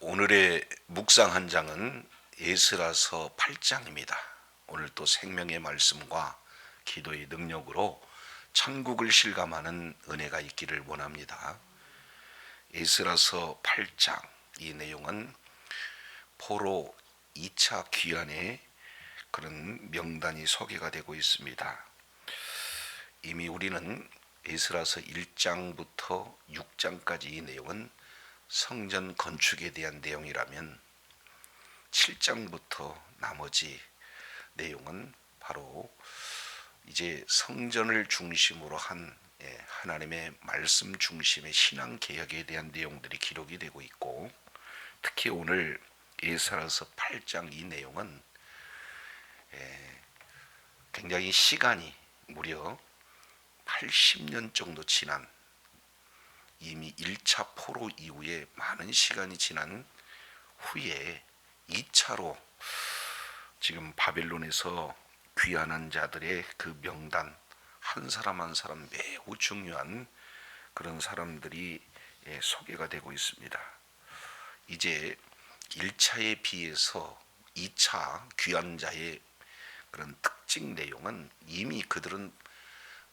오늘의 묵상 한 장은 예스라서 8장입니다. 오늘 또 생명의 말씀과 기도의 능력으로 천국을 실감하는 은혜가 있기를 원합니다. 예스라서 8장 이 내용은 포로 2차 귀환의 그런 명단이 소개가 되고 있습니다. 이미 우리는 에스라서 1장부터 6장까지 이 내용은 성전 건축에 대한 내용이라면 7장부터 나머지 내용은 바로 이제 성전을 중심으로 한 예, 하나님의 말씀 중심의 신앙 개혁에 대한 내용들이 기록이 되고 있고 특히 오늘 예사라서 8장 이 내용은 예, 굉장히 시간이 무려 80년 정도 지난 이미 1차 포로 이후에 많은 시간이 지난 후에 2차로 지금 바벨론에서 귀환한 자들의 그 명단 한 사람 한 사람 매우 중요한 그런 사람들이 예, 소개가 되고 있습니다. 이제 1차에 비해서 2차 귀환자의 그런 특징 내용은 이미 그들은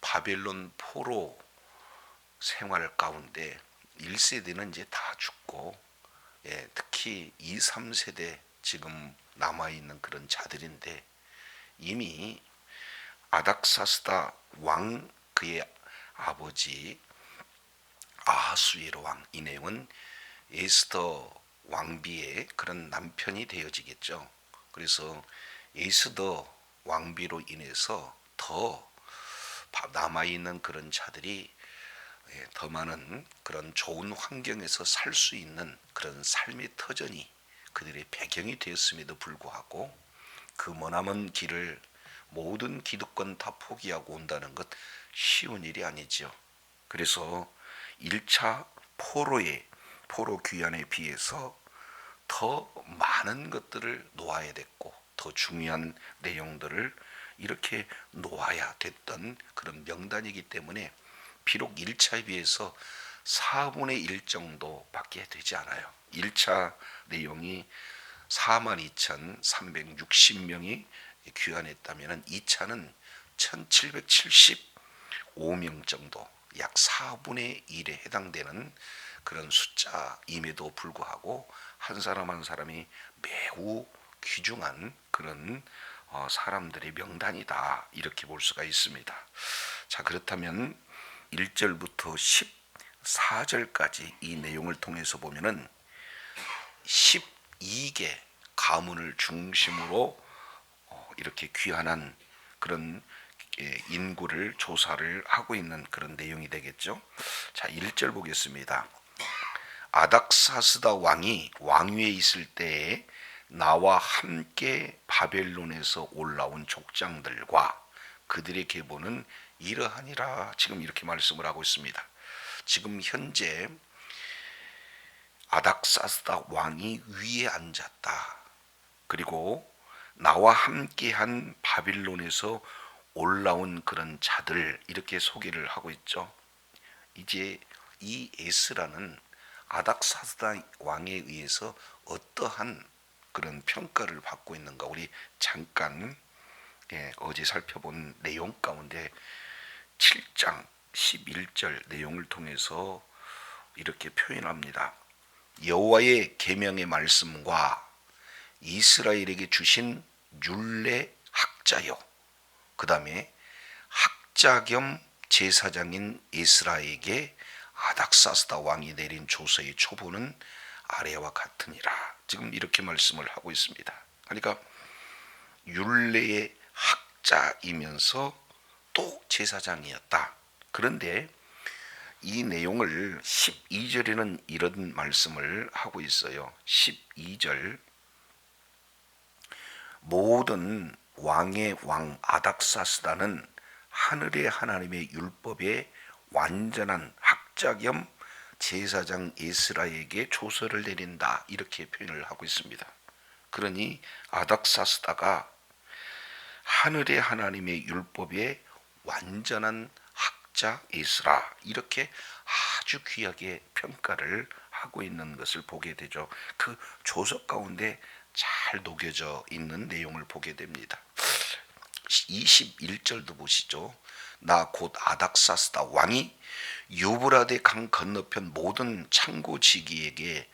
바벨론 포로 생활 가운데 1세대는 이제 다 죽고 예, 특히 2, 3세대 지금 남아 있는 그런 자들인데 이미 아닥사스다 왕 그의 아버지 아하수에로 왕 이 내용은 에스더 왕비의 그런 남편이 되어지겠죠. 그래서 에스더 왕비로 인해서 더 남아 있는 그런 자들이 예, 더 많은 그런 좋은 환경에서 살 수 있는 그런 삶의 터전이 그들의 배경이 되었음에도 불구하고 그 머나먼 길을 모든 기득권 다 포기하고 온다는 것 쉬운 일이 아니죠. 그래서 1차 포로의 포로 귀환에 비해서 더 많은 것들을 놓아야 됐고 더 중요한 내용들을 이렇게 놓아야 됐던 그런 명단이기 때문에 비록 1차에 비해서 4분의 1 정도밖에 되지 않아요. 1차 내용이 42,360명이 귀환했다면 2차는 1,775명 정도 약 4분의 1에 해당되는 그런 숫자임에도 불구하고 한 사람 한 사람이 매우 귀중한 그런 어, 사람들의 명단이다 이렇게 볼 수가 있습니다. 자 그렇다면 1절부터 14절까지 이 내용을 통해서 보면은 12개 가문을 중심으로 어, 이렇게 귀환한 그런 예, 인구를 조사를 하고 있는 그런 내용이 되겠죠. 자, 1절 보겠습니다. 아닥사스다 왕이 왕위에 있을 때에 나와 함께 바벨론에서 올라온 족장들과 그들의 계보는 이러하니라 지금 이렇게 말씀을 하고 있습니다. 지금 현재 아닥사스다 왕이 위에 앉았다. 그리고 나와 함께한 바빌론에서 올라온 그런 자들 이렇게 소개를 하고 있죠. 이제 이 에스라는 아닥사스다 왕에 의해서 어떠한 그런 평가를 받고 있는가 우리 잠깐 예, 어제 살펴본 내용 가운데 7장 11절 내용을 통해서 이렇게 표현합니다. 여호와의 계명의 말씀과 이스라엘에게 주신 율례 학자요. 그다음에 학자 겸 제사장인 이스라엘에게 아닥사스다 왕이 내린 조서의 초보는 아래와 같으니라. 지금 이렇게 말씀을 하고 있습니다. 그러니까 율례의 학자이면서 또 제사장이었다. 그런데 이 내용을 12절에는 이런 말씀을 하고 있어요. 12절 모든 왕의 왕 아닥사스다는 하늘의 하나님의 율법의 완전한 학자 겸 제사장 에스라에게 조서를 내린다 이렇게 표현을 하고 있습니다. 그러니 아닥사스다가 하늘의 하나님의 율법의 완전한 학자 에스라 이렇게 아주 귀하게 평가를 하고 있는 것을 보게 되죠. 그 조석 가운데 잘 녹여져 있는 내용을 보게 됩니다. 21절도 보시죠. 나 곧 아닥사스다 왕이 유브라데 강 건너편 모든 창고지기에게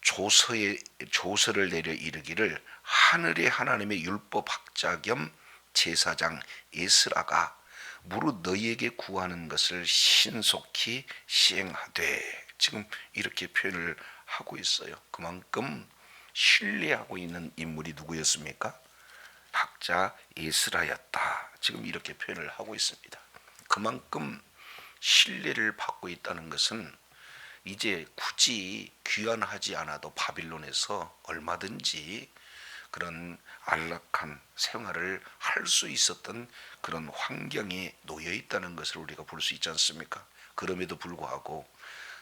조서에 조서를 내려 이르기를 하늘의 하나님의 율법 학자 겸 제사장 에스라가 무릇 너희에게 구하는 것을 신속히 시행하되 지금 이렇게 표현을 하고 있어요. 그만큼 신뢰하고 있는 인물이 누구였습니까? 학자 에스라였다. 지금 이렇게 표현을 하고 있습니다. 그만큼 신뢰를 받고 있다는 것은 이제 굳이 귀환하지 않아도 바빌론에서 얼마든지 그런 안락한 생활을 할 수 있었던 그런 환경에 놓여 있다는 것을 우리가 볼 수 있지 않습니까? 그럼에도 불구하고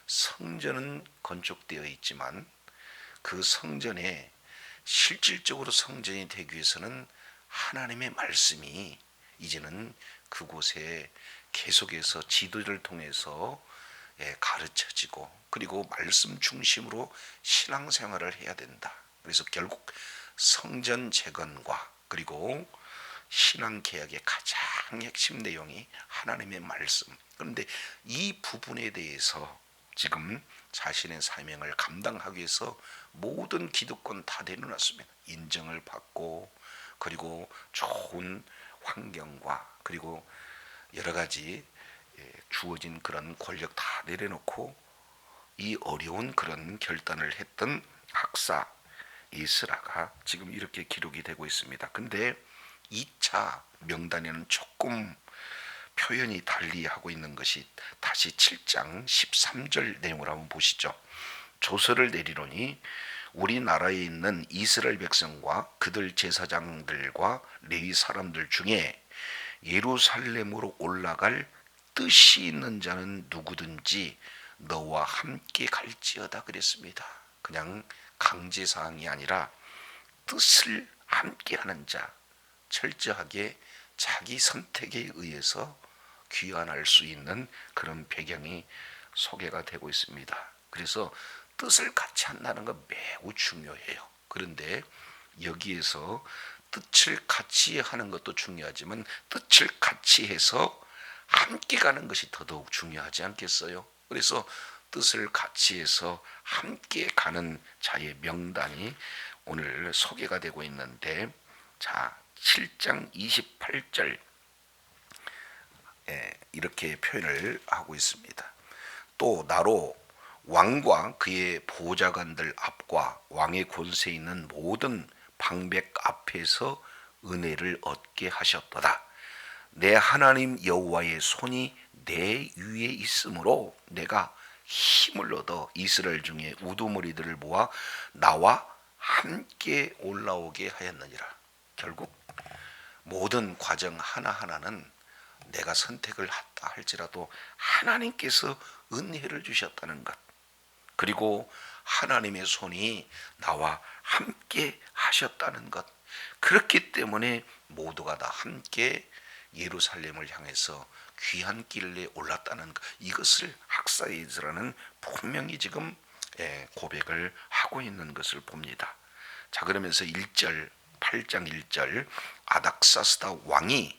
성전은 건축되어 있지만 그 성전에 실질적으로 성전이 되기 위해서는 하나님의 말씀이 이제는 그곳에 계속해서 지도를 통해서 예, 가르쳐지고 그리고 말씀 중심으로 신앙생활을 해야 된다. 그래서 결국 성전 재건과 그리고 신앙 개혁의 가장 핵심 내용이 하나님의 말씀. 그런데 이 부분에 대해서 지금 자신의 사명을 감당하기 위해서 모든 기득권 다 내려놨습니다. 인정을 받고 그리고 좋은 환경과 그리고 여러 가지 예, 주어진 그런 권력 다 내려놓고 이 어려운 그런 결단을 했던 학사 이스라가 지금 이렇게 기록이 되고 있습니다. 근데 2차 명단에는 조금 표현이 달리 하고 있는 것이 다시 7장 13절 내용을 한번 보시죠. 조서를 내리노니 우리나라에 있는 이스라엘 백성과 그들 제사장들과 레위 사람들 중에 예루살렘으로 올라갈 뜻이 있는 자는 누구든지 너와 함께 갈지어다 그랬습니다. 그냥 강제 사항이 아니라 뜻을 함께 하는 자 철저하게 자기 선택에 의해서 귀환할 수 있는 그런 배경이 소개가 되고 있습니다. 그래서 뜻을 같이 한다는 건 매우 중요해요. 그런데 여기에서 뜻을 같이 하는 것도 중요하지만 뜻을 같이 해서 함께 가는 것이 더더욱 중요하지 않겠어요? 그래서 뜻을 같이 해서 함께 가는 자의 명단이 오늘 소개가 되고 있는데 자 7장 28절 예, 이렇게 표현을 하고 있습니다. 또 나로 왕과 그의 보좌관들 앞과 왕의 권세 있는 모든 방백 앞에서 은혜를 얻게 하셨도다. 내 하나님 여호와의 손이 내 위에 있으므로 내가 힘을 얻어 이스라엘 중에 우두머리들을 모아 나와 함께 올라오게 하였느니라. 결국 모든 과정 하나하나는 내가 선택을 했다 할지라도 하나님께서 은혜를 주셨다는 것. 그리고 하나님의 손이 나와 함께 하셨다는 것. 그렇기 때문에 모두가 다 함께 예루살렘을 향해서 귀한 길에 올랐다는 것. 이것을 학사이즈라는 분명히 지금 예, 고백을 하고 있는 것을 봅니다. 자 그러면서 1절 8장 1절 아닥사스다 왕이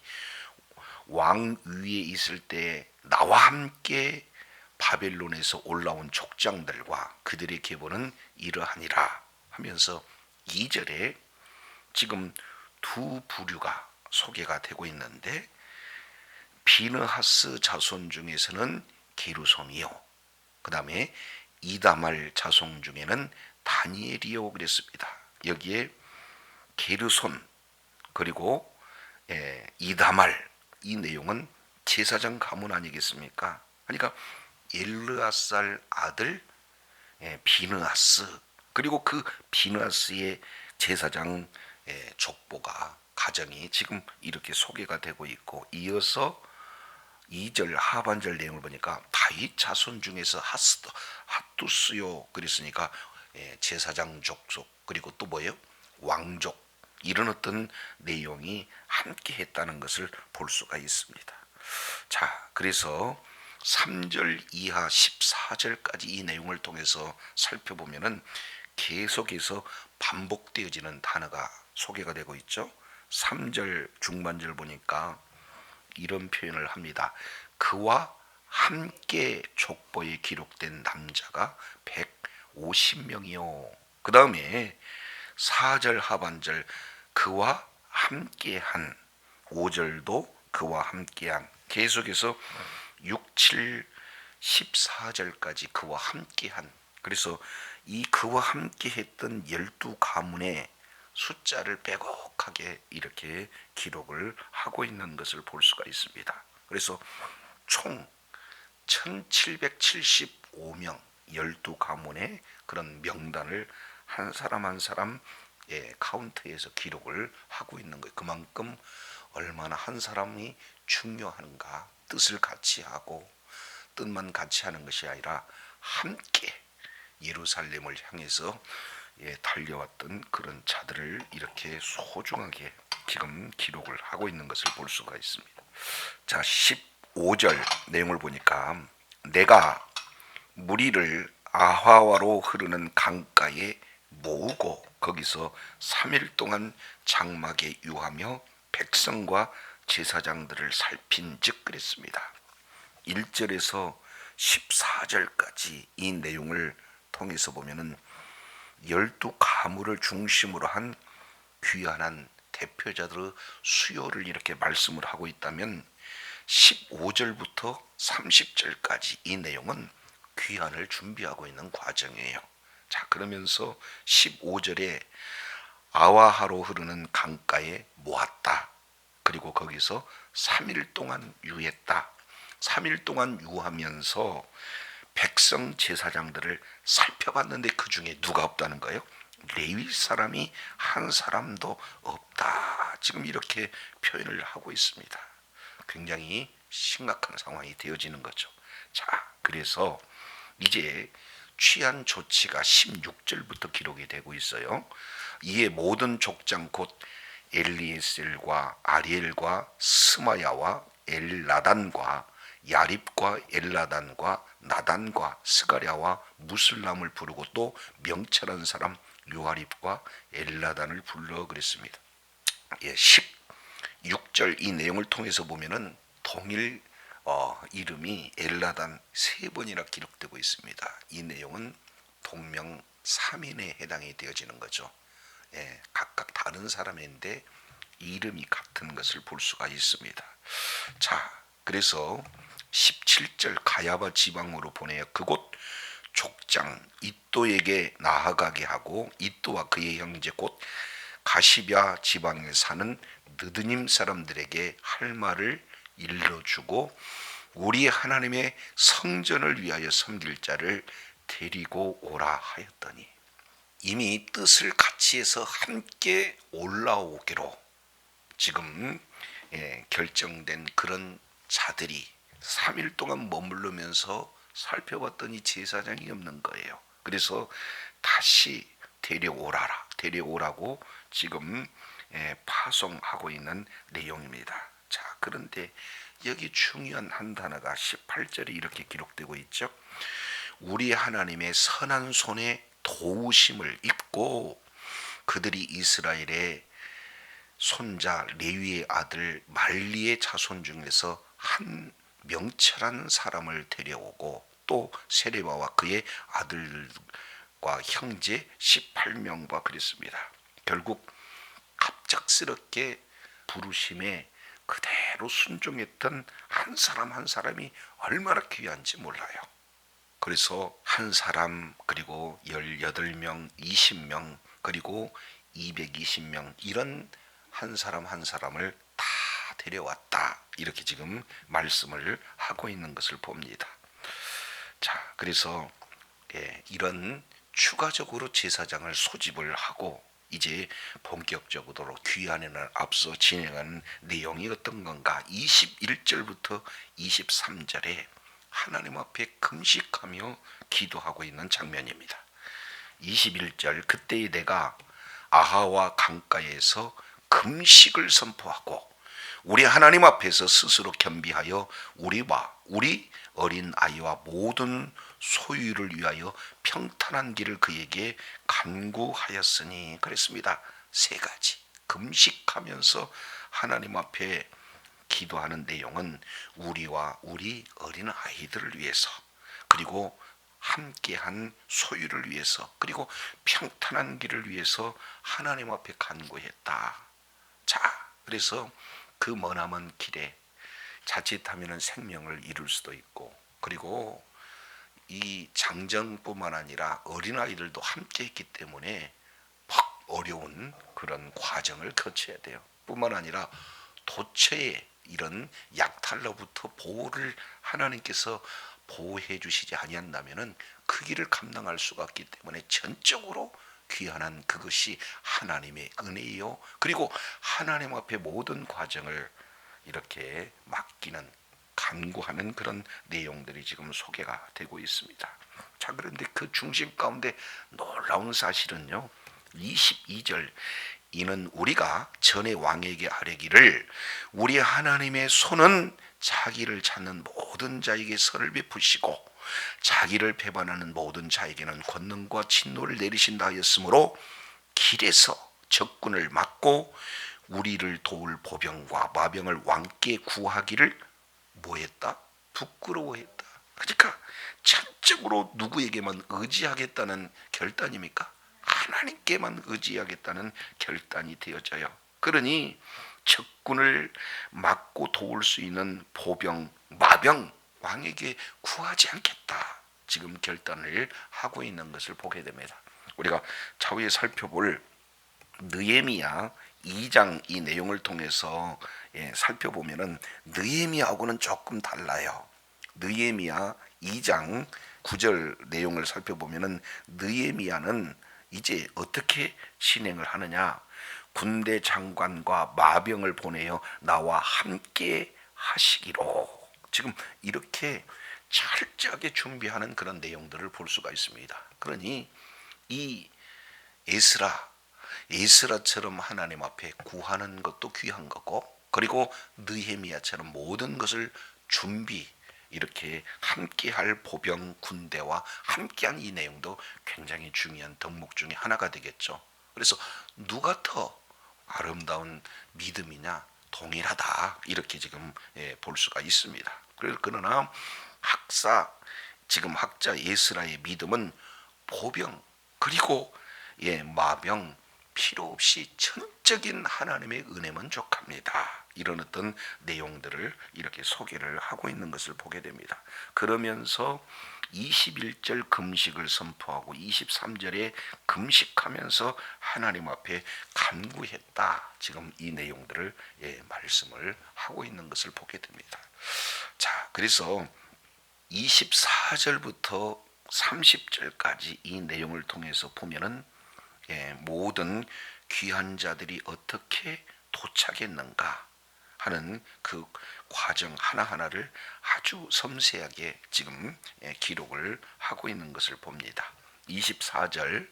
왕 위에 있을 때 나와 함께 바벨론에서 올라온 족장들과 그들의 계보는 이러하니라 하면서 2절에 지금 두 부류가 소개가 되고 있는데 비느하스 자손 중에서는 게루손이요. 그 다음에 이다말 자손 중에는 다니엘이요 그랬습니다. 여기에 게르손 그리고 예, 이다말 이 내용은 제사장 가문 아니겠습니까? 그러니까 엘르아살 아들 예, 비느하스 그리고 그 비느하스의 제사장 예, 족보가 가정이 지금 이렇게 소개가 되고 있고 이어서 2절 하반절 내용을 보니까 다윗 자손 중에서 하스도 핫두스요 그랬으니까 예, 제사장 족속 그리고 또 뭐예요 왕족 이런 어떤 내용이 함께 했다는 것을 볼 수가 있습니다. 자 그래서 3절 이하 14절까지 이 내용을 통해서 살펴보면은 계속해서 반복되어지는 단어가 소개가 되고 있죠. 3절 중반절 보니까 이런 표현을 합니다. 그와 함께 족보에 기록된 남자가 150명이요. 그 다음에 4절 하반절 그와 함께한 5절도 그와 함께한 계속해서 6, 7, 14절까지 그와 함께한 그래서 이 그와 함께했던 열두 가문의 숫자를 빼곡하게 이렇게 기록을 하고 있는 것을 볼 수가 있습니다. 그래서 총 1775명 12가문의 그런 명단을 한 사람 한 사람 예, 카운트에서 기록을 하고 있는 거예요. 그만큼 얼마나 한 사람이 중요한가 뜻을 같이 하고 뜻만 같이 하는 것이 아니라 함께 예루살렘을 향해서 예, 달려왔던 그런 자들을 이렇게 소중하게 지금 기록을 하고 있는 것을 볼 수가 있습니다. 자, 15절 내용을 보니까 내가 무리를 아하와로 흐르는 강가에 모으고 거기서 3일 동안 장막에 유하며 백성과 제사장들을 살핀즉 그랬습니다. 1절에서 14절까지 이 내용을 통해서 보면은 열두 가문을 중심으로 한 귀한한 대표자들의 수요를 이렇게 말씀을 하고 있다면 15절부터 30절까지 이 내용은 귀환을 준비하고 있는 과정이에요. 자, 그러면서 15절에 아와하로 흐르는 강가에 모았다. 그리고 거기서 3일 동안 유했다. 3일 동안 유하면서 백성 제사장들을 살펴봤는데 그 중에 누가 없다는 거예요? 레위 사람이 한 사람도 없다. 지금 이렇게 표현을 하고 있습니다. 굉장히 심각한 상황이 되어지는 거죠. 자, 그래서 이제 취한 조치가 16절부터 기록이 되고 있어요. 이에 모든 족장 곧 엘리에셀과 아리엘과 스마야와 엘라단과 야립과 엘라단과 나단과 스가랴와 무슬람을 부르고 또 명철한 사람 요아립과 엘라단을 불러 그랬습니다. 예, 16절 이 내용을 통해서 보면은 동일 어, 이름이 엘라단 세 번이나 기록되고 있습니다. 이 내용은 동명 3인에 해당이 되어지는 거죠. 예, 각각 다른 사람인데 이름이 같은 것을 볼 수가 있습니다. 자, 그래서 17절 가야바 지방으로 보내어 그곳 족장 이또에게 나아가게 하고 이또와 그의 형제 곧 가시랴 지방에 사는 느드님 사람들에게 할 말을 일러주고 우리 하나님의 성전을 위하여 섬길 자를 데리고 오라 하였더니 이미 뜻을 같이 해서 함께 올라오기로 지금 예, 결정된 그런 자들이 3일 동안 머물르면서 살펴봤더니 제사장이 없는 거예요. 그래서 다시 데려오라라, 데려오라고 지금 예, 파송하고 있는 내용입니다. 자, 그런데 여기 중요한 한 단어가 18절에 이렇게 기록되고 있죠. 우리 하나님의 선한 손에 도우심을 입고 그들이 이스라엘의 손자 레위의 아들 말리의 자손 중에서 한 명철한 사람을 데려오고 또 세레바와 그의 아들과 형제 18명과 그랬습니다. 결국 갑작스럽게 부르심에 그대로 순종했던 한 사람 한 사람이 얼마나 귀한지 몰라요. 그래서 한 사람 그리고 18명, 20명 그리고 220명 이런 한 사람 한 사람을 다 데려왔다. 이렇게 지금 말씀을 하고 있는 것을 봅니다. 자, 그래서 예, 이런 추가적으로 제사장을 소집을 하고 이제 본격적으로 귀환에는 앞서 진행하는 내용이 어떤 건가? 21절부터 23절에 하나님 앞에 금식하며 기도하고 있는 장면입니다. 21절 그때에 내가 아하와 강가에서 금식을 선포하고 우리 하나님 앞에서 스스로 겸비하여 우리와 우리 어린 아이와 모든 소유를 위하여 평탄한 길을 그에게 간구하였으니 그랬습니다. 세 가지 금식하면서 하나님 앞에 기도하는 내용은 우리와 우리 어린 아이들을 위해서 그리고 함께한 소유를 위해서 그리고 평탄한 길을 위해서 하나님 앞에 간구했다. 자, 그래서 그 머나먼 길에 자칫하면 생명을 잃을 수도 있고 그리고 이 장정뿐만 아니라 어린아이들도 함께 있기 때문에 막 어려운 그런 과정을 거쳐야 돼요. 뿐만 아니라 도처에 이런 약탈로부터 보호를 하나님께서 보호해 주시지 아니한다면은 그 길을 감당할 수가 없기 때문에 전적으로 귀한한 그것이 하나님의 은혜요. 그리고 하나님 앞에 모든 과정을 이렇게 맡기는 간구하는 그런 내용들이 지금 소개가 되고 있습니다. 자, 그런데 그 중심 가운데 놀라운 사실은요. 22절 이는 우리가 전에 왕에게 아뢰기를 우리 하나님의 손은 자기를 찾는 모든 자에게 선을 베푸시고 자기를 배반하는 모든 자에게는 권능과 진노를 내리신다 하였으므로 길에서 적군을 막고 우리를 도울 보병과 마병을 왕께 구하기를 뭐했다? 부끄러워했다. 그러니까 전적으로 누구에게만 의지하겠다는 결단입니까? 하나님께만 의지하겠다는 결단이 되어져요. 그러니 적군을 막고 도울 수 있는 보병, 마병 왕에게 구하지 않겠다. 지금 결단을 하고 있는 것을 보게 됩니다. 우리가 차후에 살펴볼 느헤미야 2장 이 내용을 통해서 예, 살펴보면은 느헤미야하고는 조금 달라요. 느헤미야 2장 9절 내용을 살펴보면은 느헤미야는 이제 어떻게 진행을 하느냐? 군대 장관과 마병을 보내어 나와 함께 하시기로 지금 이렇게 철저하게 준비하는 그런 내용들을 볼 수가 있습니다. 그러니 이 에스라 에스라처럼 하나님 앞에 구하는 것도 귀한 거고 그리고 느헤미야처럼 모든 것을 준비 이렇게 함께할 보병 군대와 함께한 이 내용도 굉장히 중요한 덕목 중에 하나가 되겠죠. 그래서 누가 더 아름다운 믿음이냐 동일하다 이렇게 지금 예, 볼 수가 있습니다. 그러나 학사 지금 학자 예스라의 믿음은 보병 그리고 예 마병 필요 없이 전적인 하나님의 은혜만 족합니다. 이런 어떤 내용들을 이렇게 소개를 하고 있는 것을 보게 됩니다. 그러면서 21절 금식을 선포하고 23절에 금식하면서 하나님 앞에 간구했다. 지금 이 내용들을 예, 말씀을 하고 있는 것을 보게 됩니다. 자, 그래서 24절부터 30절까지 이 내용을 통해서 보면은 예, 모든 귀한 자들이 어떻게 도착했는가 하는 그 과정 하나하나를 아주 섬세하게 지금 예, 기록을 하고 있는 것을 봅니다. 24절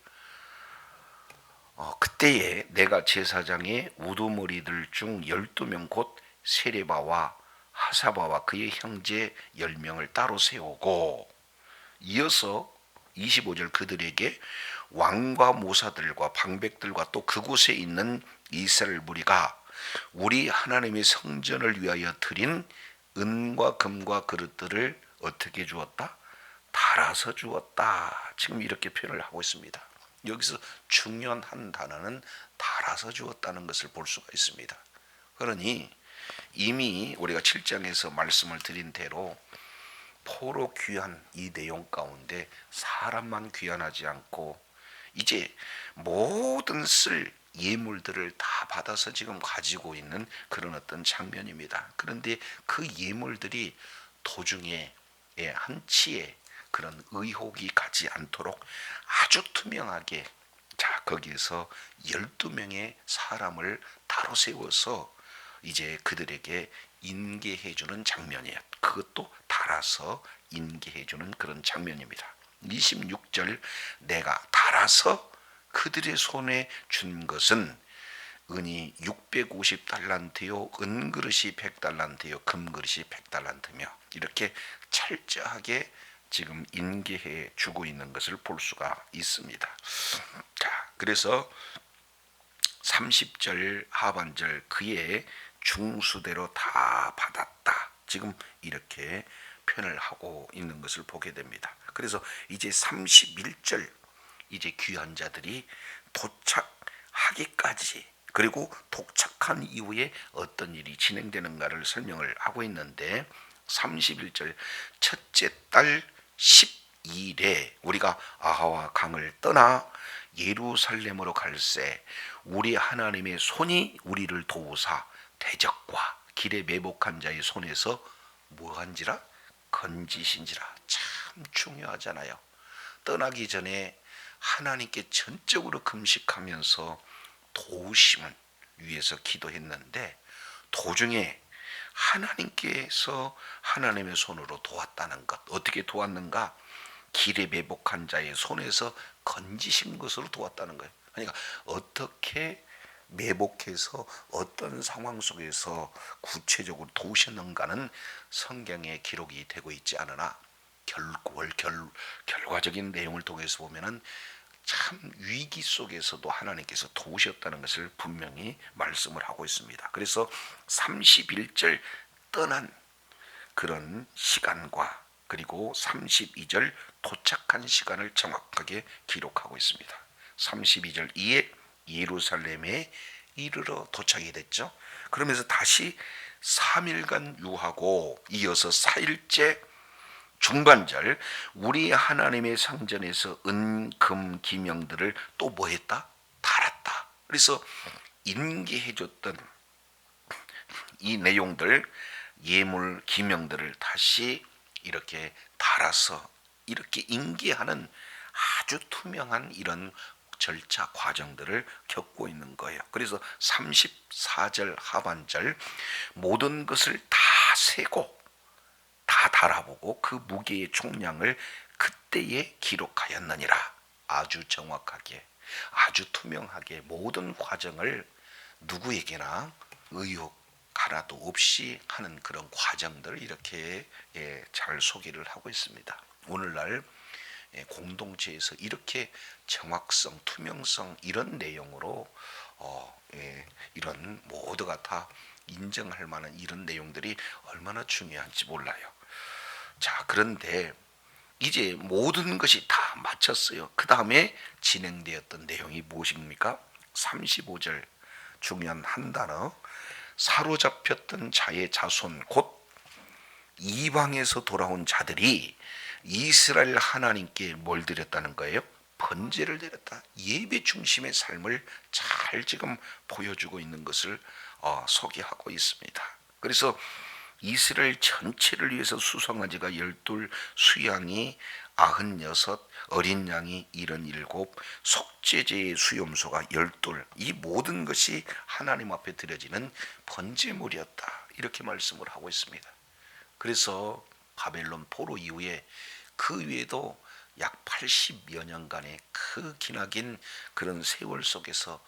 어, 그때에 내가 제사장의 우두머리들 중 12명 곧 세레바와 하사바와 그의 형제 10명을 따로 세우고 이어서 25절 그들에게 왕과 모사들과 방백들과 또 그곳에 있는 이스라엘 무리가 우리 하나님의 성전을 위하여 드린 은과 금과 그릇들을 어떻게 주었다? 달아서 주었다. 지금 이렇게 표현을 하고 있습니다. 여기서 중요한 한 단어는 달아서 주었다는 것을 볼 수가 있습니다. 그러니 이미 우리가 7장에서 말씀을 드린 대로 포로 귀한 이 내용 가운데 사람만 귀한하지 않고 이제 모든 쓸 예물들을 다 받아서 지금 가지고 있는 그런 어떤 장면입니다. 그런데 그 예물들이 도중에 예, 한치의 그런 의혹이 가지 않도록 아주 투명하게 자 거기에서 12명의 사람을 따로 세워서 이제 그들에게 인계해 주는 장면이에요. 그것도 달아서 인계해 주는 그런 장면입니다. 26절 내가 달아서 그들의 손에 준 것은 은이 650달란트요 은그릇이 100달란트요 금그릇이 100달란트며 이렇게 철저하게 지금 인계해 주고 있는 것을 볼 수가 있습니다. 자, 그래서 30절 하반절 그의 중수대로 다 받았다. 지금 이렇게 표현을 하고 있는 것을 보게 됩니다. 그래서 이제 31절 이제 귀한 자들이 도착하기까지 그리고 도착한 이후에 어떤 일이 진행되는가를 설명을 하고 있는데 31절 첫째 달 12일에 우리가 아하와 강을 떠나 예루살렘으로 갈새 우리 하나님의 손이 우리를 도우사 대적과 길에 매복한 자의 손에서 뭐한지라 건지신지라 참 중요하잖아요. 떠나기 전에 하나님께 전적으로 금식하면서 도우심을 위해서 기도했는데 도중에 하나님께서 하나님의 손으로 도왔다는 것 어떻게 도왔는가 길에 매복한 자의 손에서 건지신 것으로 도왔다는 거예요. 그러니까 어떻게 매복해서 어떤 상황 속에서 구체적으로 도우셨는가는 성경에 기록이 되고 있지 않으나 결과 결, 결과적인 내용을 통해서 보면은 참 위기 속에서도 하나님께서 도우셨다는 것을 분명히 말씀을 하고 있습니다. 그래서 31절 떠난 그런 시간과 그리고 32절 도착한 시간을 정확하게 기록하고 있습니다. 32절 이에 예루살렘에 이르러 도착이 됐죠. 그러면서 다시 3일간 유하고 이어서 4일째 중반절 우리 하나님의 상전에서 은금 기명들을 또 뭐 했다? 달았다. 그래서 인계해 줬던 이 내용들 예물 기명들을 다시 이렇게 달아서 이렇게 인계하는 아주 투명한 이런 절차 과정들을 겪고 있는 거예요. 그래서 34절 하반절 모든 것을 다 세고 다 달아보고 그 무게의 총량을 그때에 기록하였느니라. 아주 정확하게, 아주 투명하게 모든 과정을 누구에게나 의혹 하나도 없이 하는 그런 과정들을 이렇게 예, 잘 소개를 하고 있습니다. 오늘날 예, 공동체에서 이렇게 정확성, 투명성 이런 내용으로 어, 예, 이런 모두가 다 인정할 만한 이런 내용들이 얼마나 중요한지 몰라요. 자, 그런데 이제 모든 것이 다 마쳤어요. 그 다음에 진행되었던 내용이 무엇입니까? 35절 중요한 한 단어 사로잡혔던 자의 자손 곧 이방에서 돌아온 자들이 이스라엘 하나님께 뭘 드렸다는 거예요? 번제를 드렸다. 예배 중심의 삶을 잘 지금 보여주고 있는 것을 어, 소개하고 있습니다. 그래서 이스라엘 전체를 위해서 수송아지가 열둘, 수양이 아흔여섯, 어린 양이 일흔일곱, 속죄제의 수염소가 열둘, 이 모든 것이 하나님 앞에 드려지는 번제물이었다. 이렇게 말씀을 하고 있습니다. 그래서 바벨론 포로 이후에 그 위에도 약 80여 년간의 그 기나긴 그런 세월 속에서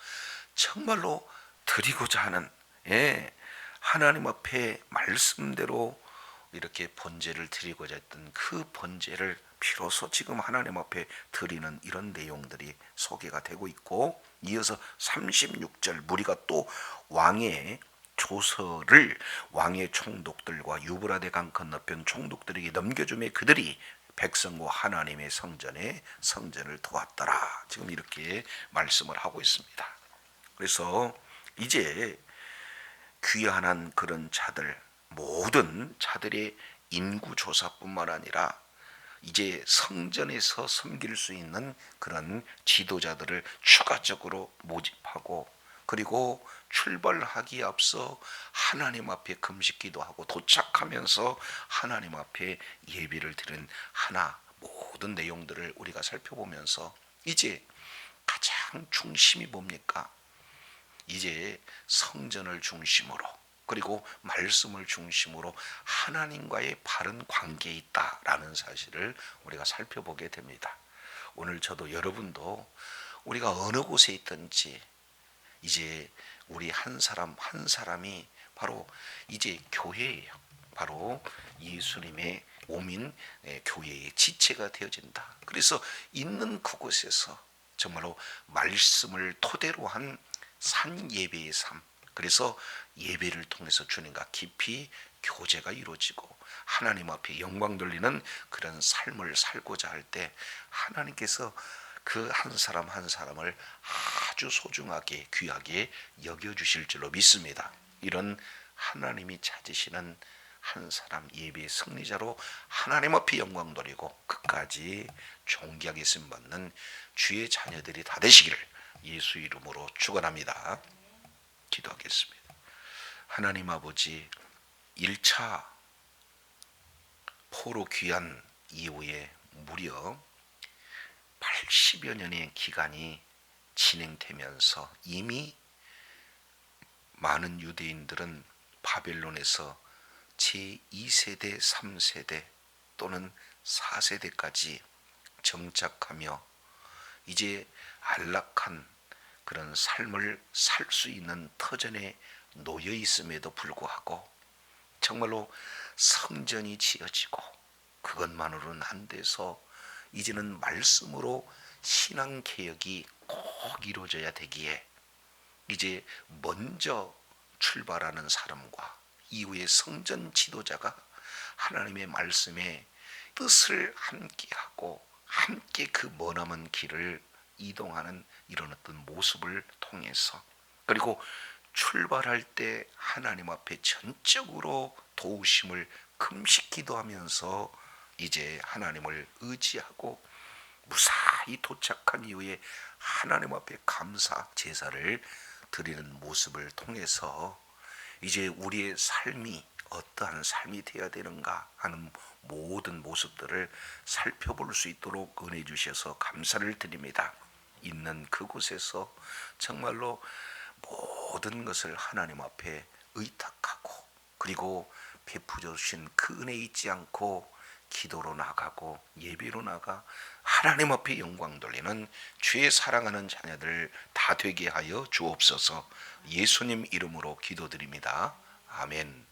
정말로 드리고자 하는 예, 하나님 앞에 말씀대로 이렇게 번제를 드리고자 했던 그 번제를 비로소 지금 하나님 앞에 드리는 이런 내용들이 소개가 되고 있고 이어서 36절 무리가 또 왕의 조서를 왕의 총독들과 유브라데 강 건너편 총독들에게 넘겨주매 그들이 백성과 하나님의 성전에 성전을 도왔더라. 지금 이렇게 말씀을 하고 있습니다. 그래서 이제 귀환한 그런 자들 모든 자들의 인구 조사뿐만 아니라 이제 성전에서 섬길 수 있는 그런 지도자들을 추가적으로 모집하고 그리고 출발하기 앞서 하나님 앞에 금식 기도 하고 도착하면서 하나님 앞에 예비를 드린 하나 모든 내용들을 우리가 살펴보면서 이제 가장 중심이 뭡니까? 이제 성전을 중심으로 그리고 말씀을 중심으로 하나님과의 바른 관계에 있다라는 사실을 우리가 살펴보게 됩니다. 오늘 저도 여러분도 우리가 어느 곳에 있든지 이제 우리 한 사람 한 사람이 바로 이제 교회예요. 바로 예수님의 몸인 예, 교회의 지체가 되어진다. 그래서 있는 그곳에서 정말로 말씀을 토대로 한 산 예배의 삶. 그래서 예배를 통해서 주님과 깊이 교제가 이루어지고 하나님 앞에 영광 돌리는 그런 삶을 살고자 할 때 하나님께서 그 한 사람 한 사람을 아주 소중하게 귀하게 여겨 주실 줄로 믿습니다. 이런 하나님이 찾으시는 한 사람 예배의 승리자로 하나님 앞에 영광 돌리고 끝까지 존귀하게 쓰임 받는 주의 자녀들이 다 되시기를 예수 이름으로 축원합니다. 기도하겠습니다. 하나님 아버지 1차 포로 귀환 이후에 무려 80여 년의 기간이 진행되면서 이미 많은 유대인들은 바벨론에서 제2세대, 3세대 또는 4세대까지 정착하며 이제 안락한 그런 삶을 살 수 있는 터전에 놓여 있음에도 불구하고 정말로 성전이 지어지고 그것만으로는 안 돼서 이제는 말씀으로 신앙 개혁이 꼭 이루어져야 되기에 이제 먼저 출발하는 사람과 이후에 성전 지도자가 하나님의 말씀에 뜻을 함께하고 함께 그 머나먼 길을 이동하는 이런 어떤 모습을 통해서 그리고 출발할 때 하나님 앞에 전적으로 도우심을 금식 기도하면서 이제 하나님을 의지하고 무사히 도착한 이후에 하나님 앞에 감사 제사를 드리는 모습을 통해서 이제 우리의 삶이 어떠한 삶이 되어야 되는가 하는 모든 모습들을 살펴볼 수 있도록 은혜 주셔서 감사를 드립니다. 있는 그곳에서 정말로 모든 것을 하나님 앞에 의탁하고 그리고 베푸어 주신 그 은혜 잊지 않고 기도로 나가고 예배로 나가 하나님 앞에 영광 돌리는 주의 사랑하는 자녀들 다 되게 하여 주옵소서 예수님 이름으로 기도드립니다. 아멘.